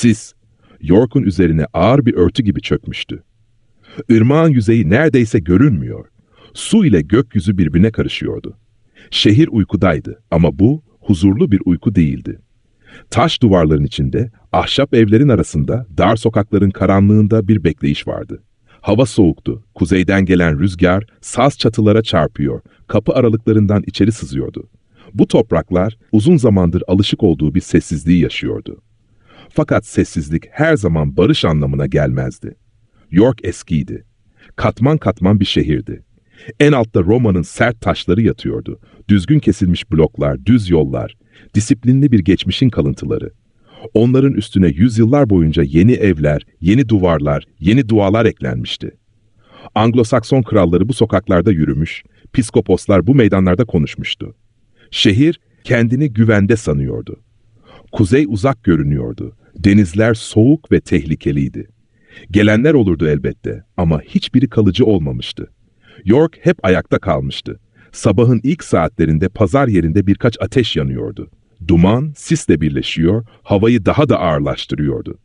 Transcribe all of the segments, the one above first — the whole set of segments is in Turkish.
Sis, York'un üzerine ağır bir örtü gibi çökmüştü. Irmağın yüzeyi neredeyse görünmüyor. Su ile gökyüzü birbirine karışıyordu. Şehir uykudaydı ama bu huzurlu bir uyku değildi. Taş duvarların içinde, ahşap evlerin arasında, dar sokakların karanlığında bir bekleyiş vardı. Hava soğuktu, kuzeyden gelen rüzgar saz çatılara çarpıyor, kapı aralıklarından içeri sızıyordu. Bu topraklar uzun zamandır alışık olduğu bir sessizliği yaşıyordu. Fakat sessizlik her zaman barış anlamına gelmezdi. York eskiydi. Katman katman bir şehirdi. En altta Roma'nın sert taşları yatıyordu. Düzgün kesilmiş bloklar, düz yollar, disiplinli bir geçmişin kalıntıları. Onların üstüne yüzyıllar boyunca yeni evler, yeni duvarlar, yeni dualar eklenmişti. Anglo-Sakson kralları bu sokaklarda yürümüş, piskoposlar bu meydanlarda konuşmuştu. Şehir kendini güvende sanıyordu. Kuzey uzak görünüyordu. Denizler soğuk ve tehlikeliydi. Gelenler olurdu elbette ama hiçbiri kalıcı olmamıştı. York hep ayakta kalmıştı. Sabahın ilk saatlerinde pazar yerinde birkaç ateş yanıyordu. Duman sisle birleşiyor, havayı daha da ağırlaştırıyordu.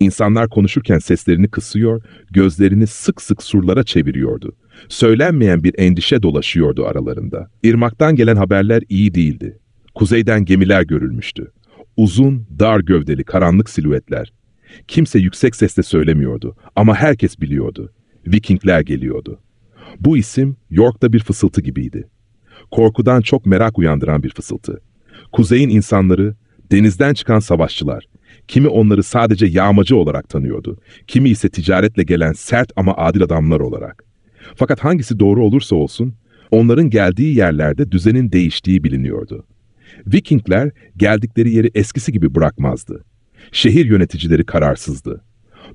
İnsanlar konuşurken seslerini kısıyor, gözlerini sık sık surlara çeviriyordu. Söylenmeyen bir endişe dolaşıyordu aralarında. İrmaktan gelen haberler iyi değildi. Kuzeyden gemiler görülmüştü. Uzun, dar gövdeli, karanlık silüetler. Kimse yüksek sesle söylemiyordu ama herkes biliyordu. Vikingler geliyordu. Bu isim York'ta bir fısıltı gibiydi. Korkudan çok merak uyandıran bir fısıltı. Kuzeyin insanları, denizden çıkan savaşçılar, kimi onları sadece yağmacı olarak tanıyordu, kimi ise ticaretle gelen sert ama adil adamlar olarak. Fakat hangisi doğru olursa olsun, onların geldiği yerlerde düzenin değiştiği biliniyordu. Vikingler geldikleri yeri eskisi gibi bırakmazdı. Şehir yöneticileri kararsızdı.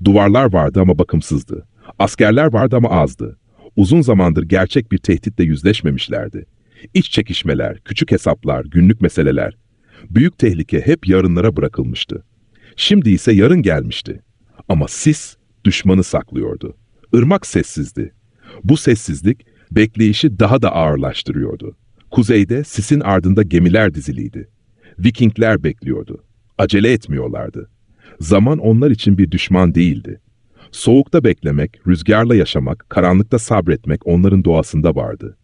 Duvarlar vardı ama bakımsızdı. Askerler vardı ama azdı. Uzun zamandır gerçek bir tehditle yüzleşmemişlerdi. İç çekişmeler, küçük hesaplar, günlük meseleler. Büyük tehlike hep yarınlara bırakılmıştı. Şimdi ise yarın gelmişti. Ama sis düşmanı saklıyordu. Irmak sessizdi. Bu sessizlik bekleyişi daha da ağırlaştırıyordu. Kuzeyde sisin ardında gemiler diziliydi. Vikingler bekliyordu. Acele etmiyorlardı. Zaman onlar için bir düşman değildi. Soğukta beklemek, rüzgarla yaşamak, karanlıkta sabretmek onların doğasında vardı.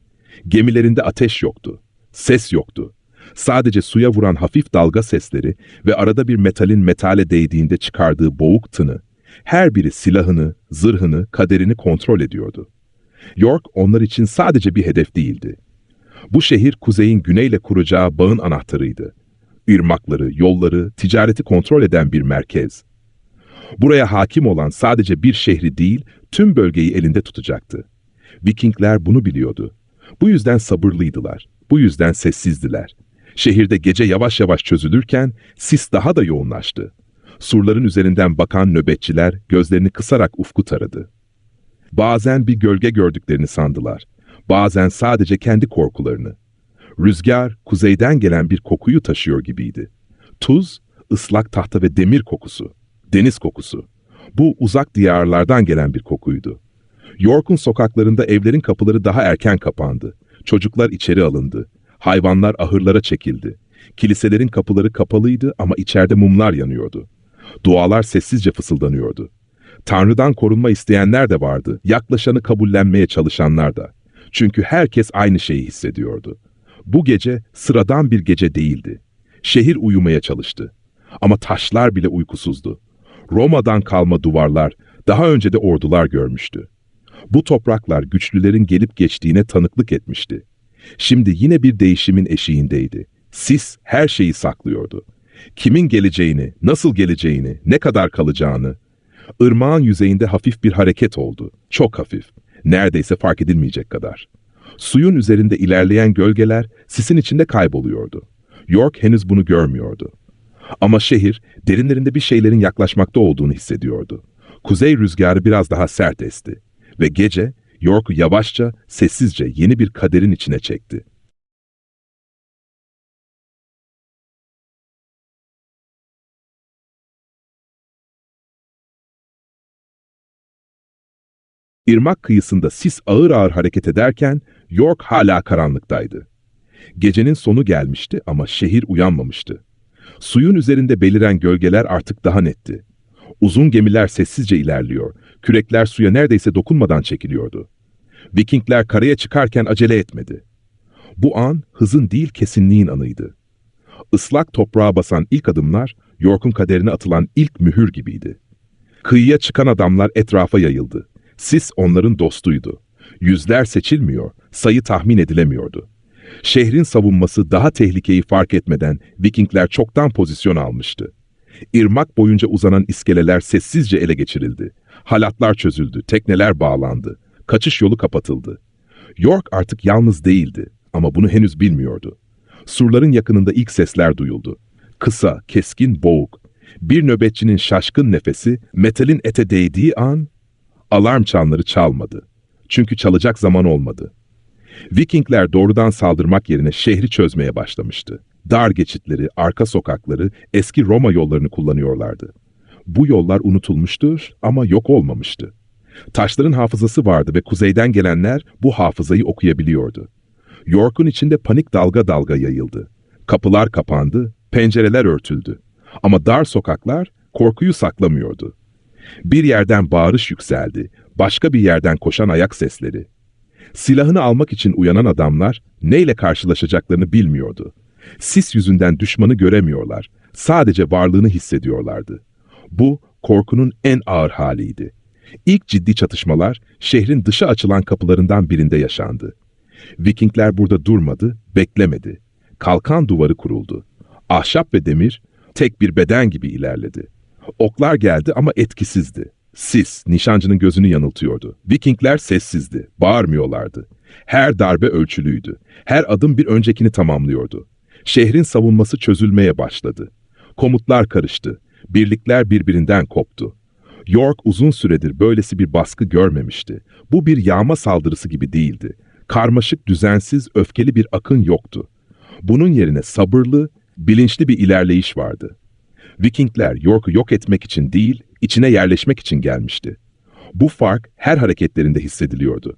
Gemilerinde ateş yoktu, ses yoktu. Sadece suya vuran hafif dalga sesleri ve arada bir metalin metale değdiğinde çıkardığı boğuk tını, her biri silahını, zırhını, kaderini kontrol ediyordu. York onlar için sadece bir hedef değildi. Bu şehir kuzeyin güneyle kuracağı bağın anahtarıydı. Irmakları, yolları, ticareti kontrol eden bir merkez. Buraya hakim olan sadece bir şehri değil, tüm bölgeyi elinde tutacaktı. Vikingler bunu biliyordu. Bu yüzden sabırlıydılar. Bu yüzden sessizdiler. Şehirde gece yavaş yavaş çözülürken sis daha da yoğunlaştı. Surların üzerinden bakan nöbetçiler gözlerini kısarak ufku taradı. Bazen bir gölge gördüklerini sandılar. Bazen sadece kendi korkularını. Rüzgar kuzeyden gelen bir kokuyu taşıyor gibiydi. Tuz, ıslak tahta ve demir kokusu. Deniz kokusu. Bu uzak diyarlardan gelen bir kokuydu. York'un sokaklarında evlerin kapıları daha erken kapandı. Çocuklar içeri alındı. Hayvanlar ahırlara çekildi. Kiliselerin kapıları kapalıydı ama içeride mumlar yanıyordu. Dualar sessizce fısıldanıyordu. Tanrı'dan korunma isteyenler de vardı, yaklaşanı kabullenmeye çalışanlar da. Çünkü herkes aynı şeyi hissediyordu. Bu gece sıradan bir gece değildi. Şehir uyumaya çalıştı. Ama taşlar bile uykusuzdu. Roma'dan kalma duvarlar, daha önce de ordular görmüştü. Bu topraklar güçlülerin gelip geçtiğine tanıklık etmişti. Şimdi yine bir değişimin eşiğindeydi. Sis her şeyi saklıyordu. Kimin geleceğini, nasıl geleceğini, ne kadar kalacağını. Irmağın yüzeyinde hafif bir hareket oldu. Çok hafif. Neredeyse fark edilmeyecek kadar. Suyun üzerinde ilerleyen gölgeler sisin içinde kayboluyordu. York henüz bunu görmüyordu. Ama şehir derinlerinde bir şeylerin yaklaşmakta olduğunu hissediyordu. Kuzey rüzgarı biraz daha sert esti ve gece York'u yavaşça, sessizce yeni bir kaderin içine çekti. İrmak kıyısında sis ağır ağır hareket ederken York hala karanlıktaydı. Gecenin sonu gelmişti ama şehir uyanmamıştı. Suyun üzerinde beliren gölgeler artık daha netti. Uzun gemiler sessizce ilerliyor, kürekler suya neredeyse dokunmadan çekiliyordu. Vikingler karaya çıkarken acele etmedi. Bu an hızın değil kesinliğin anıydı. Islak toprağa basan ilk adımlar, York'un kaderine atılan ilk mühür gibiydi. Kıyıya çıkan adamlar etrafa yayıldı. Sis onların dostuydu. Yüzler seçilmiyor, sayı tahmin edilemiyordu. Şehrin savunması daha tehlikeyi fark etmeden Vikingler çoktan pozisyon almıştı. Irmak boyunca uzanan iskeleler sessizce ele geçirildi. Halatlar çözüldü, tekneler bağlandı. Kaçış yolu kapatıldı. York artık yalnız değildi ama bunu henüz bilmiyordu. Surların yakınında ilk sesler duyuldu. Kısa, keskin, boğuk. Bir nöbetçinin şaşkın nefesi metalin ete değdiği an alarm çanları çalmadı. Çünkü çalacak zaman olmadı. Vikingler doğrudan saldırmak yerine şehri çözmeye başlamıştı. Dar geçitleri, arka sokakları, eski Roma yollarını kullanıyorlardı. Bu yollar unutulmuştur ama yok olmamıştı. Taşların hafızası vardı ve kuzeyden gelenler bu hafızayı okuyabiliyordu. York'un içinde panik dalga dalga yayıldı. Kapılar kapandı, pencereler örtüldü. Ama dar sokaklar korkuyu saklamıyordu. Bir yerden bağırış yükseldi, başka bir yerden koşan ayak sesleri. Silahını almak için uyanan adamlar neyle karşılaşacaklarını bilmiyordu. Sis yüzünden düşmanı göremiyorlar, sadece varlığını hissediyorlardı. Bu korkunun en ağır haliydi. İlk ciddi çatışmalar şehrin dışa açılan kapılarından birinde yaşandı. Vikingler burada durmadı, beklemedi. Kalkan duvarı kuruldu. Ahşap ve demir tek bir beden gibi ilerledi. Oklar geldi ama etkisizdi. Sis, nişancının gözünü yanıltıyordu. Vikingler sessizdi, bağırmıyorlardı. Her darbe ölçülüydü. Her adım bir öncekini tamamlıyordu. Şehrin savunması çözülmeye başladı. Komutlar karıştı. Birlikler birbirinden koptu. York uzun süredir böylesi bir baskı görmemişti. Bu bir yağma saldırısı gibi değildi. Karmaşık, düzensiz, öfkeli bir akın yoktu. Bunun yerine sabırlı, bilinçli bir ilerleyiş vardı. Vikingler York'u yok etmek için değil, içine yerleşmek için gelmişti. Bu fark her hareketlerinde hissediliyordu.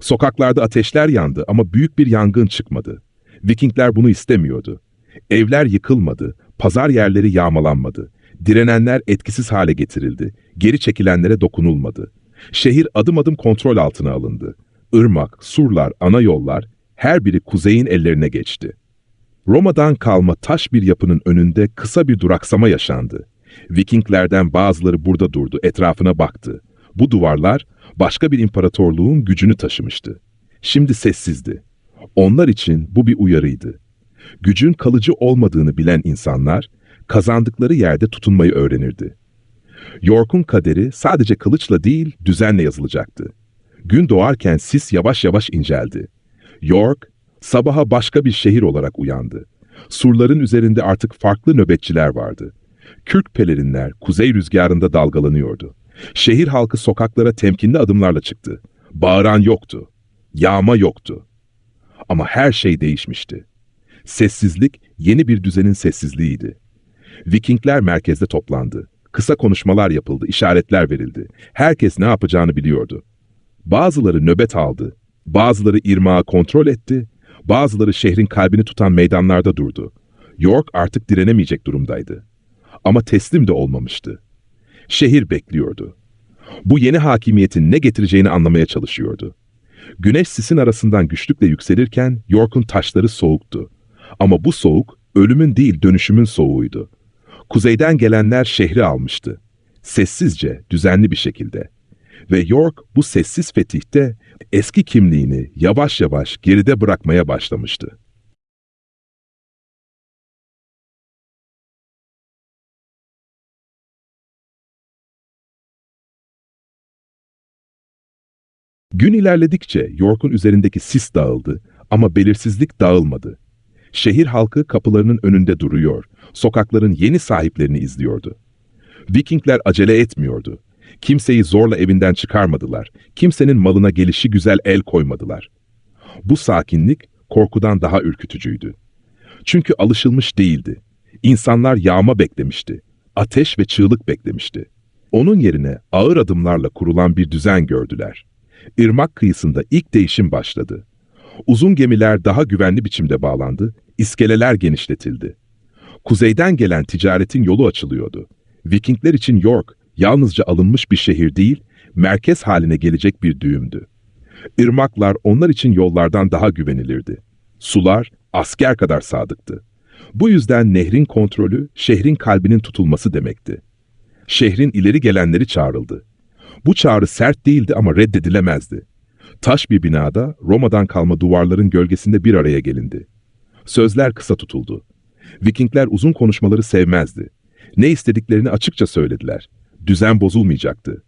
Sokaklarda ateşler yandı ama büyük bir yangın çıkmadı. Vikingler bunu istemiyordu. Evler yıkılmadı, pazar yerleri yağmalanmadı. Direnenler etkisiz hale getirildi, geri çekilenlere dokunulmadı. Şehir adım adım kontrol altına alındı. Irmak, surlar, ana yollar her biri kuzeyin ellerine geçti. Roma'dan kalma taş bir yapının önünde kısa bir duraksama yaşandı. Vikinglerden bazıları burada durdu, etrafına baktı. Bu duvarlar başka bir imparatorluğun gücünü taşımıştı. Şimdi sessizdi. Onlar için bu bir uyarıydı. Gücün kalıcı olmadığını bilen insanlar, kazandıkları yerde tutunmayı öğrenirdi. York'un kaderi sadece kılıçla değil, düzenle yazılacaktı. Gün doğarken sis yavaş yavaş inceldi. York, sabaha başka bir şehir olarak uyandı. Surların üzerinde artık farklı nöbetçiler vardı. Kürk pelerinler kuzey rüzgarında dalgalanıyordu. Şehir halkı sokaklara temkinli adımlarla çıktı. Bağıran yoktu. Yağma yoktu. Ama her şey değişmişti. Sessizlik yeni bir düzenin sessizliğiydi. Vikingler merkezde toplandı. Kısa konuşmalar yapıldı, işaretler verildi. Herkes ne yapacağını biliyordu. Bazıları nöbet aldı, bazıları irmağı kontrol etti, bazıları şehrin kalbini tutan meydanlarda durdu. York artık direnemeyecek durumdaydı. Ama teslim de olmamıştı. Şehir bekliyordu. Bu yeni hakimiyetin ne getireceğini anlamaya çalışıyordu. Güneş sisin arasından güçlükle yükselirken York'un taşları soğuktu. Ama bu soğuk ölümün değil dönüşümün soğuğuydu. Kuzeyden gelenler şehri almıştı. Sessizce, düzenli bir şekilde. Ve York bu sessiz fetihte eski kimliğini yavaş yavaş geride bırakmaya başlamıştı. Gün ilerledikçe York'un üzerindeki sis dağıldı ama belirsizlik dağılmadı. Şehir halkı kapılarının önünde duruyor, sokakların yeni sahiplerini izliyordu. Vikingler acele etmiyordu. Kimseyi zorla evinden çıkarmadılar. Kimsenin malına gelişi güzel el koymadılar. Bu sakinlik korkudan daha ürkütücüydü. Çünkü alışılmış değildi. İnsanlar yağma beklemişti. Ateş ve çığlık beklemişti. Onun yerine ağır adımlarla kurulan bir düzen gördüler. Irmak kıyısında ilk değişim başladı. Uzun gemiler daha güvenli biçimde bağlandı, iskeleler genişletildi. Kuzeyden gelen ticaretin yolu açılıyordu. Vikingler için York yalnızca alınmış bir şehir değil, merkez haline gelecek bir düğümdü. Irmaklar onlar için yollardan daha güvenilirdi. Sular asker kadar sadıktı. Bu yüzden nehrin kontrolü şehrin kalbinin tutulması demekti. Şehrin ileri gelenleri çağrıldı. Bu çağrı sert değildi ama reddedilemezdi. Taş bir binada Roma'dan kalma duvarların gölgesinde bir araya gelindi. Sözler kısa tutuldu. Vikingler uzun konuşmaları sevmezdi. Ne istediklerini açıkça söylediler. Düzen bozulmayacaktı.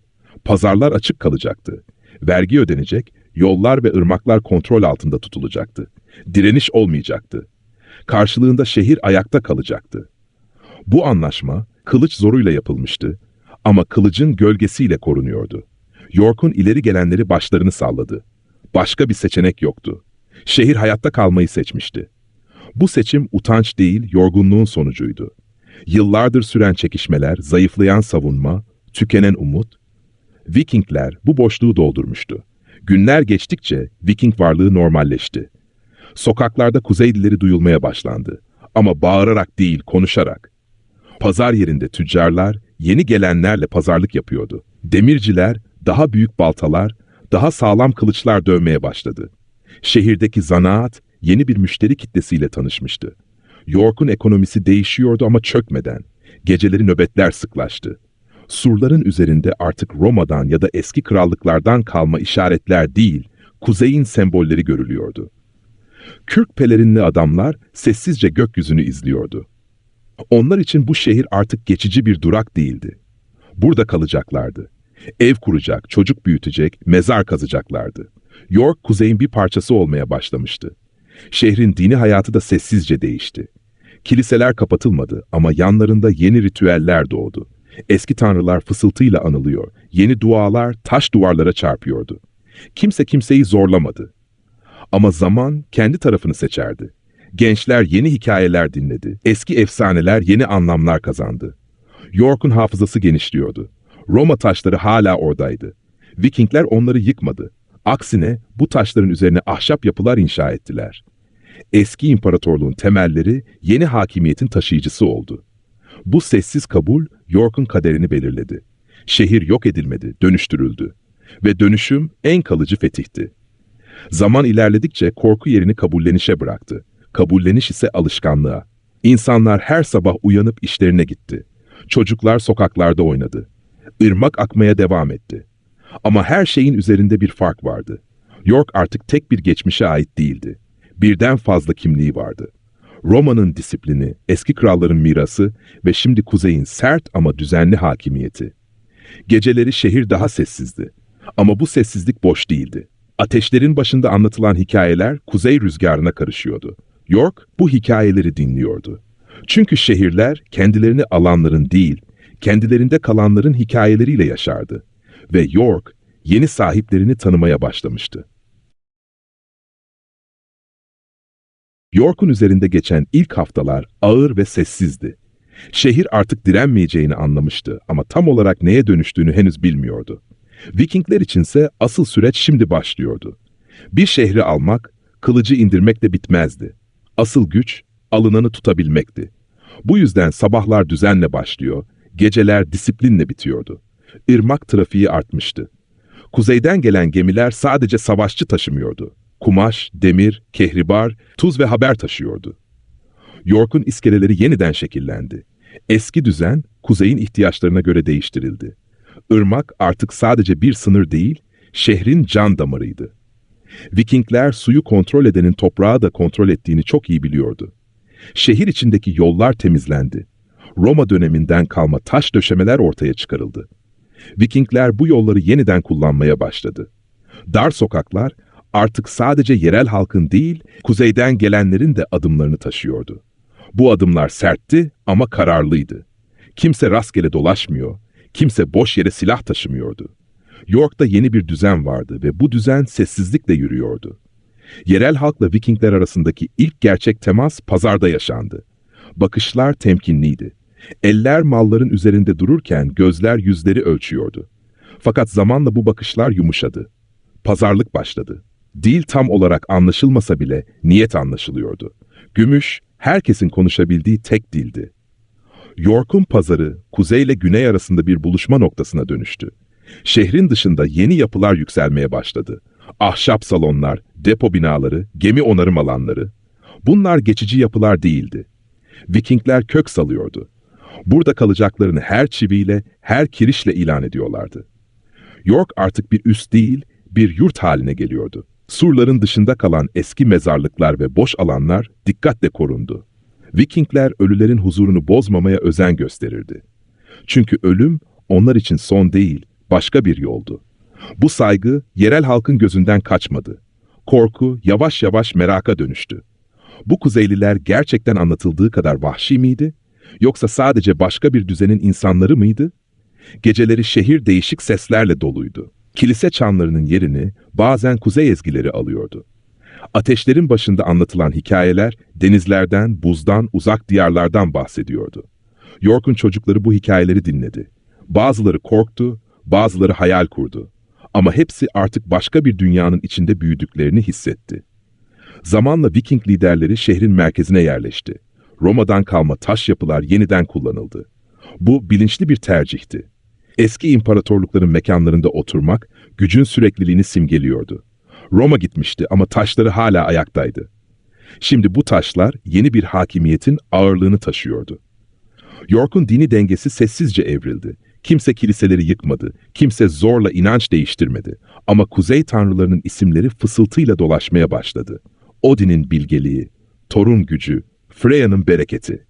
Pazarlar açık kalacaktı. Vergi ödenecek, yollar ve ırmaklar kontrol altında tutulacaktı. Direniş olmayacaktı. Karşılığında şehir ayakta kalacaktı. Bu anlaşma kılıç zoruyla yapılmıştı ama kılıcın gölgesiyle korunuyordu. York'un ileri gelenleri başlarını salladı. Başka bir seçenek yoktu. Şehir hayatta kalmayı seçmişti. Bu seçim utanç değil, yorgunluğun sonucuydu. Yıllardır süren çekişmeler, zayıflayan savunma, tükenen umut. Vikingler bu boşluğu doldurmuştu. Günler geçtikçe Viking varlığı normalleşti. Sokaklarda kuzey dilleri duyulmaya başlandı. Ama bağırarak değil, konuşarak. Pazar yerinde tüccarlar yeni gelenlerle pazarlık yapıyordu. Demirciler daha büyük baltalar, daha sağlam kılıçlar dövmeye başladı. Şehirdeki zanaat yeni bir müşteri kitlesiyle tanışmıştı. York'un ekonomisi değişiyordu ama çökmeden. Geceleri nöbetler sıklaştı. Surların üzerinde artık Roma'dan ya da eski krallıklardan kalma işaretler değil, kuzeyin sembolleri görülüyordu. Kürk pelerinli adamlar sessizce gökyüzünü izliyordu. Onlar için bu şehir artık geçici bir durak değildi. Burada kalacaklardı. Ev kuracak, çocuk büyütecek, mezar kazacaklardı. York kuzeyin bir parçası olmaya başlamıştı. Şehrin dini hayatı da sessizce değişti. Kiliseler kapatılmadı ama yanlarında yeni ritüeller doğdu. Eski tanrılar fısıltıyla anılıyor, yeni dualar taş duvarlara çarpıyordu. Kimse kimseyi zorlamadı. Ama zaman kendi tarafını seçerdi. Gençler yeni hikayeler dinledi. Eski efsaneler yeni anlamlar kazandı. York'un hafızası genişliyordu. Roma taşları hala oradaydı. Vikingler onları yıkmadı. Aksine bu taşların üzerine ahşap yapılar inşa ettiler. Eski imparatorluğun temelleri yeni hakimiyetin taşıyıcısı oldu. Bu sessiz kabul York'un kaderini belirledi. Şehir yok edilmedi, dönüştürüldü. Ve dönüşüm en kalıcı fetihti. Zaman ilerledikçe korku yerini kabullenişe bıraktı. Kabulleniş ise alışkanlığa. İnsanlar her sabah uyanıp işlerine gitti. Çocuklar sokaklarda oynadı. Irmak akmaya devam etti. Ama her şeyin üzerinde bir fark vardı. York artık tek bir geçmişe ait değildi. Birden fazla kimliği vardı. Roma'nın disiplini, eski kralların mirası ve şimdi kuzeyin sert ama düzenli hakimiyeti. Geceleri şehir daha sessizdi. Ama bu sessizlik boş değildi. Ateşlerin başında anlatılan hikayeler kuzey rüzgarına karışıyordu. York bu hikayeleri dinliyordu. Çünkü şehirler kendilerini alanların değil, kendilerinde kalanların hikayeleriyle yaşardı. Ve York yeni sahiplerini tanımaya başlamıştı. York'un üzerinde geçen ilk haftalar ağır ve sessizdi. Şehir artık direnmeyeceğini anlamıştı ama tam olarak neye dönüştüğünü henüz bilmiyordu. Vikingler içinse asıl süreç şimdi başlıyordu. Bir şehri almak, kılıcı indirmekle bitmezdi. Asıl güç, alınanı tutabilmekti. Bu yüzden sabahlar düzenle başlıyor, geceler disiplinle bitiyordu. Irmak trafiği artmıştı. Kuzeyden gelen gemiler sadece savaşçı taşımıyordu. Kumaş, demir, kehribar, tuz ve haber taşıyordu. York'un iskeleleri yeniden şekillendi. Eski düzen, kuzeyin ihtiyaçlarına göre değiştirildi. Irmak artık sadece bir sınır değil, şehrin can damarıydı. Vikingler suyu kontrol edenin toprağı da kontrol ettiğini çok iyi biliyordu. Şehir içindeki yollar temizlendi. Roma döneminden kalma taş döşemeler ortaya çıkarıldı. Vikingler bu yolları yeniden kullanmaya başladı. Dar sokaklar artık sadece yerel halkın değil, kuzeyden gelenlerin de adımlarını taşıyordu. Bu adımlar sertti ama kararlıydı. Kimse rastgele dolaşmıyor, kimse boş yere silah taşımıyordu. York'ta yeni bir düzen vardı ve bu düzen sessizlikle yürüyordu. Yerel halkla Vikingler arasındaki ilk gerçek temas pazarda yaşandı. Bakışlar temkinliydi. Eller malların üzerinde dururken gözler yüzleri ölçüyordu. Fakat zamanla bu bakışlar yumuşadı. Pazarlık başladı. Dil tam olarak anlaşılmasa bile niyet anlaşılıyordu. Gümüş, herkesin konuşabildiği tek dildi. York'un pazarı kuzey ile güney arasında bir buluşma noktasına dönüştü. Şehrin dışında yeni yapılar yükselmeye başladı. Ahşap salonlar, depo binaları, gemi onarım alanları. Bunlar geçici yapılar değildi. Vikingler kök salıyordu. Burada kalacaklarını her çiviyle, her kirişle ilan ediyorlardı. York artık bir üs değil, bir yurt haline geliyordu. Surların dışında kalan eski mezarlıklar ve boş alanlar dikkatle korundu. Vikingler ölülerin huzurunu bozmamaya özen gösterirdi. Çünkü ölüm onlar için son değil, başka bir yoldu. Bu saygı yerel halkın gözünden kaçmadı. Korku yavaş yavaş meraka dönüştü. Bu kuzeyliler gerçekten anlatıldığı kadar vahşi miydi? Yoksa sadece başka bir düzenin insanları mıydı? Geceleri şehir değişik seslerle doluydu. Kilise çanlarının yerini bazen kuzey ezgileri alıyordu. Ateşlerin başında anlatılan hikayeler denizlerden, buzdan, uzak diyarlardan bahsediyordu. York'un çocukları bu hikayeleri dinledi. Bazıları korktu, bazıları hayal kurdu. Ama hepsi artık başka bir dünyanın içinde büyüdüklerini hissetti. Zamanla Viking liderleri şehrin merkezine yerleşti. Roma'dan kalma taş yapılar yeniden kullanıldı. Bu bilinçli bir tercihti. Eski imparatorlukların mekanlarında oturmak gücün sürekliliğini simgeliyordu. Roma gitmişti ama taşları hala ayaktaydı. Şimdi bu taşlar yeni bir hakimiyetin ağırlığını taşıyordu. York'un dini dengesi sessizce evrildi. Kimse kiliseleri yıkmadı, kimse zorla inanç değiştirmedi. Ama kuzey tanrılarının isimleri fısıltıyla dolaşmaya başladı. Odin'in bilgeliği, Thor'un gücü, Freya'nın bereketi.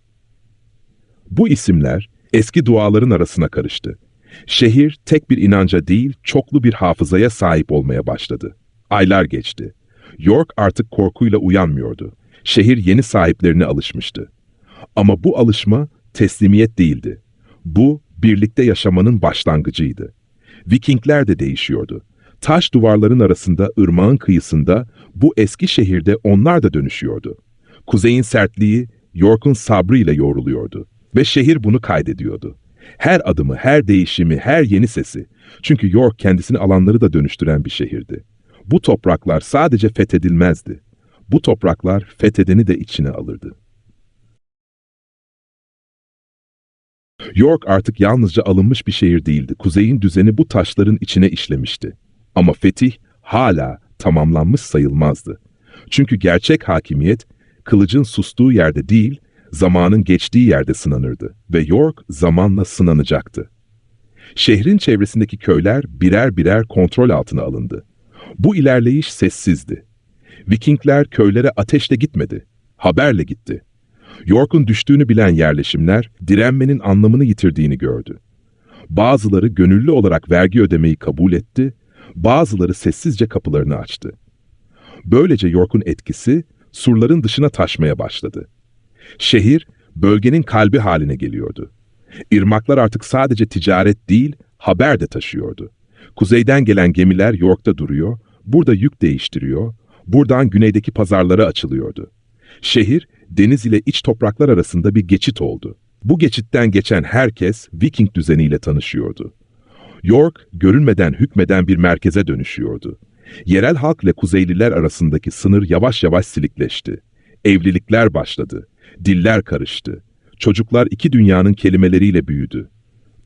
Bu isimler eski duaların arasına karıştı. Şehir tek bir inanca değil, çoklu bir hafızaya sahip olmaya başladı. Aylar geçti. York artık korkuyla uyanmıyordu. Şehir yeni sahiplerine alışmıştı. Ama bu alışma teslimiyet değildi. Bu, birlikte yaşamanın başlangıcıydı. Vikingler de değişiyordu. Taş duvarların arasında, ırmağın kıyısında, bu eski şehirde onlar da dönüşüyordu. Kuzeyin sertliği, York'un sabrıyla yoğruluyordu. Ve şehir bunu kaydediyordu. Her adımı, her değişimi, her yeni sesi. Çünkü York kendisini alanları da dönüştüren bir şehirdi. Bu topraklar sadece fethedilmezdi. Bu topraklar fethedeni de içine alırdı. York artık yalnızca alınmış bir şehir değildi. Kuzeyin düzeni bu taşların içine işlemişti. Ama fetih hala tamamlanmış sayılmazdı. Çünkü gerçek hakimiyet kılıcın sustuğu yerde değil, zamanın geçtiği yerde sınanırdı ve York zamanla sınanacaktı. Şehrin çevresindeki köyler birer birer kontrol altına alındı. Bu ilerleyiş sessizdi. Vikingler köylere ateşle gitmedi, haberle gitti. York'un düştüğünü bilen yerleşimler direnmenin anlamını yitirdiğini gördü. Bazıları gönüllü olarak vergi ödemeyi kabul etti, bazıları sessizce kapılarını açtı. Böylece York'un etkisi surların dışına taşmaya başladı. Şehir, bölgenin kalbi haline geliyordu. Irmaklar artık sadece ticaret değil, haber de taşıyordu. Kuzeyden gelen gemiler York'ta duruyor, burada yük değiştiriyor, buradan güneydeki pazarlara açılıyordu. Şehir, deniz ile iç topraklar arasında bir geçit oldu. Bu geçitten geçen herkes Viking düzeniyle tanışıyordu. York, görünmeden hükmeden bir merkeze dönüşüyordu. Yerel halk ile Kuzeyliler arasındaki sınır yavaş yavaş silikleşti. Evlilikler başladı. Diller karıştı. Çocuklar iki dünyanın kelimeleriyle büyüdü.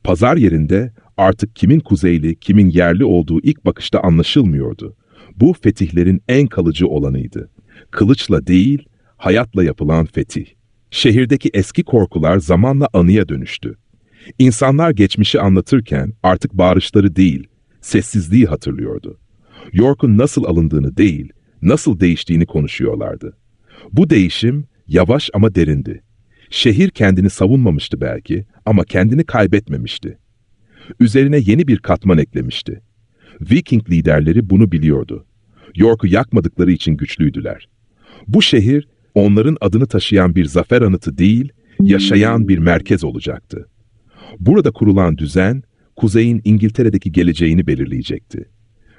Pazar yerinde artık kimin kuzeyli, kimin yerli olduğu ilk bakışta anlaşılmıyordu. Bu fetihlerin en kalıcı olanıydı. Kılıçla değil, hayatla yapılan fetih. Şehirdeki eski korkular zamanla anıya dönüştü. İnsanlar geçmişi anlatırken artık bağırışları değil, sessizliği hatırlıyordu. York'un nasıl alındığını değil, nasıl değiştiğini konuşuyorlardı. Bu değişim yavaş ama derindi. Şehir kendini savunmamıştı belki ama kendini kaybetmemişti. Üzerine yeni bir katman eklemişti. Viking liderleri bunu biliyordu. York'u yakmadıkları için güçlüydüler. Bu şehir onların adını taşıyan bir zafer anıtı değil, yaşayan bir merkez olacaktı. Burada kurulan düzen, kuzeyin İngiltere'deki geleceğini belirleyecekti.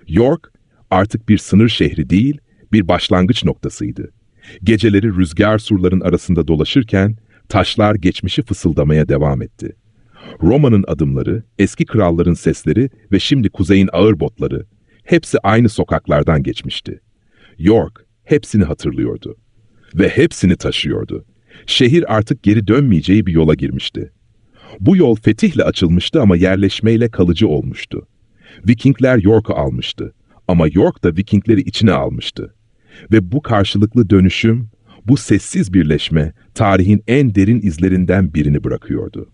York artık bir sınır şehri değil, bir başlangıç noktasıydı. Geceleri rüzgar surların arasında dolaşırken taşlar geçmişi fısıldamaya devam etti. Roma'nın adımları, eski kralların sesleri ve şimdi kuzeyin ağır botları hepsi aynı sokaklardan geçmişti. York hepsini hatırlıyordu ve hepsini taşıyordu. Şehir artık geri dönmeyeceği bir yola girmişti. Bu yol fetihle açılmıştı ama yerleşmeyle kalıcı olmuştu. Vikingler York'u almıştı ama York da Vikingleri içine almıştı. Ve bu karşılıklı dönüşüm, bu sessiz birleşme tarihin en derin izlerinden birini bırakıyordu.